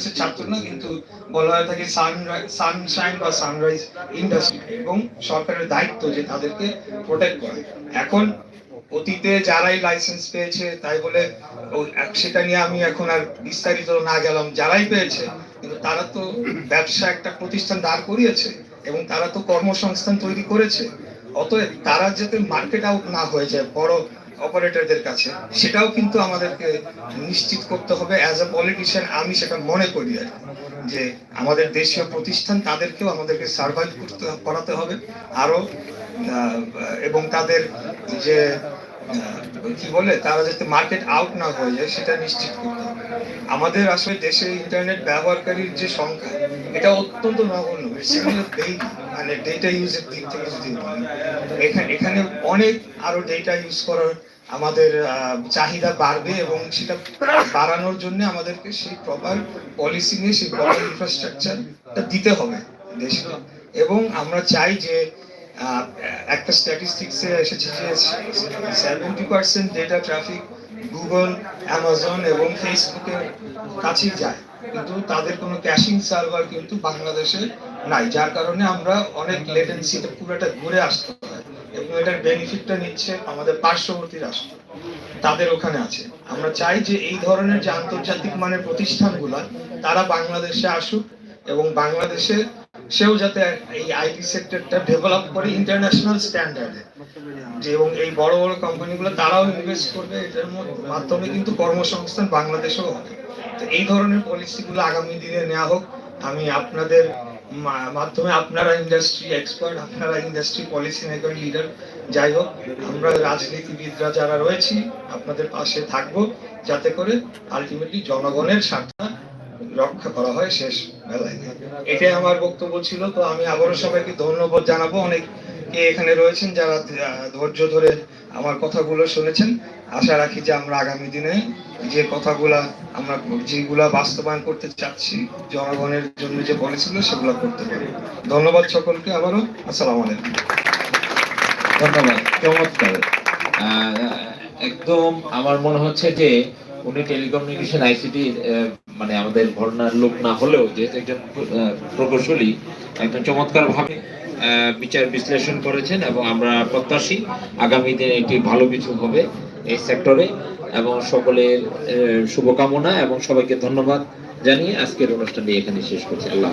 ইকোনমিক্সের ছাত্র না কিন্তু বলা হয়ে থাকে সানশাইন বা সানরাইজ ইন্ডাস্ট্রি এবং সরকারের দায়িত্ব যে তাদেরকে প্রোটেক্ট করা। এখন অতীতে যারাই লাইসেন্স পেয়েছে, তাই বলে সেটা নিয়ে আমি এখন আর বিস্তারিত না গেলাম। যারাই পেয়েছে, কিন্তু তারা তো ব্যবসা একটা প্রতিষ্ঠান দাঁড় করিয়েছে এবং তারা তো কর্মসংস্থান তৈরি করেছে। অতএব তারা যাতে মার্কেট আউট না হয়ে যায় বড় অপারেটরদের কাছে। সেটাও কিন্তু আমাদেরকে নিশ্চিত করতে হবে। অ্যাজ এ পলিটিশিয়ান আমি সেটা মনে করি আর। যে আমাদের দেশীয় প্রতিষ্ঠান, তাদেরকেও আমাদেরকে সার্ভাইভ করতে, করাতে হবে। আরও এবং তাদের যে কি বলে, তারা যাতে মার্কেট আউট না হয়ে যায়, সেটা নিশ্চিত করতে হবে। আমাদের আসলে দেশে ইন্টারনেট ব্যবহারকারীর যে সংখ্যা, এটা অত্যন্ত নগণ্য। মানে ডেটা ইউজের দিক থেকে যদি এখানে এখানে অনেক আরও ডেটা ইউজ করার আমাদের চাহিদা বাড়বে এবং সেটা বাড়ানোর জন্য আমাদেরকে সেই প্রপার পলিসি নিয়ে, সেই প্রপার ইনফ্রাস্ট্রাকচারটা দিতে হবে দেশকে। এবং আমরা চাই যে একটা স্ট্যাটিস্টিক্সে এসেছে যে seventy percent data traffic Google, Amazon এবং ফেসবুকের কাছেই যায়। কিন্তু তাদের কোনো ক্যাশিং সার্ভার কিন্তু বাংলাদেশে নাই, যার কারণে আমরা অনেক লেটেন্সিতে পুরোটা ঘুরে আসতে হয় এবং এটার বেনিফিটটা নিচ্ছে আমাদের পার্শ্ববর্তী রাষ্ট্র। তাদের ওখানে আছে। আমরা চাই যে এই ধরনের যে আন্তর্জাতিক মানের প্রতিষ্ঠানগুলো, তারা বাংলাদেশে আসুক এবং বাংলাদেশে সেও যাতে এই আইটি সেক্টরটা ডেভেলপ করে ইন্টারন্যাশনাল স্ট্যান্ডার্ডে এবং এই বড় বড় কোম্পানিগুলো তারাও ইনভেস্ট করবে, এটার মাধ্যমে কিন্তু কর্মসংস্থান বাংলাদেশেও হবে। তো এই ধরনের পলিসিগুলো আগামী দিনে নেওয়া হোক। আমি আপনাদের মাধ্যমে আপনারা ইন্ডাস্ট্রি এক্সপার্ট আপনারা ইন্ডাস্ট্রি পলিসি মেকার লিডার যাই হোক, আমরা রাজনীতিবিদরা যারা রয়েছি, আপনাদের পাশে থাকব, যাতে করে আলটিমেটলি জনগণের স্বার্থ রক্ষা করা হয় শেষ বেলায়। এটাই আমার বক্তব্য ছিল। তো আমি আবারও সবাইকে ধন্যবাদ জানাব। অনেক কে এখানে রয়েছেন যারা ধৈর্য ধরে আমার কথাগুলো শুনেছেন, আশা রাখি যে আমরা আগামী দিনে যে কথাগুলা আমরা, যেগুলা বাস্তবায়ন করতে চাচ্ছি, জনগণের জন্য যে বলেছিল সেগুলো করতে পারি। ধন্যবাদ সকলকে আবারও। আসসালাম ধন্যবাদ। চমৎকার। একদম আমার মনে হচ্ছে যে উনি টেলিকমিউনিকেশন আইসিটি মানে আমাদের ঘটনার লোক না হলেও যেহেতু একজন প্রকৌশলী একদম চমৎকার ভাবে বিচার বিশ্লেষণ করেছেন এবং আমরা প্রত্যাশী আগামী দিনে একটি ভালো কিছু হবে এই সেক্টরে এবং সকলের শুভকামনা এবং সবাইকে ধন্যবাদ জানিয়ে আজকের অনুষ্ঠানটি এখানে শেষ করছি। আল্লাহ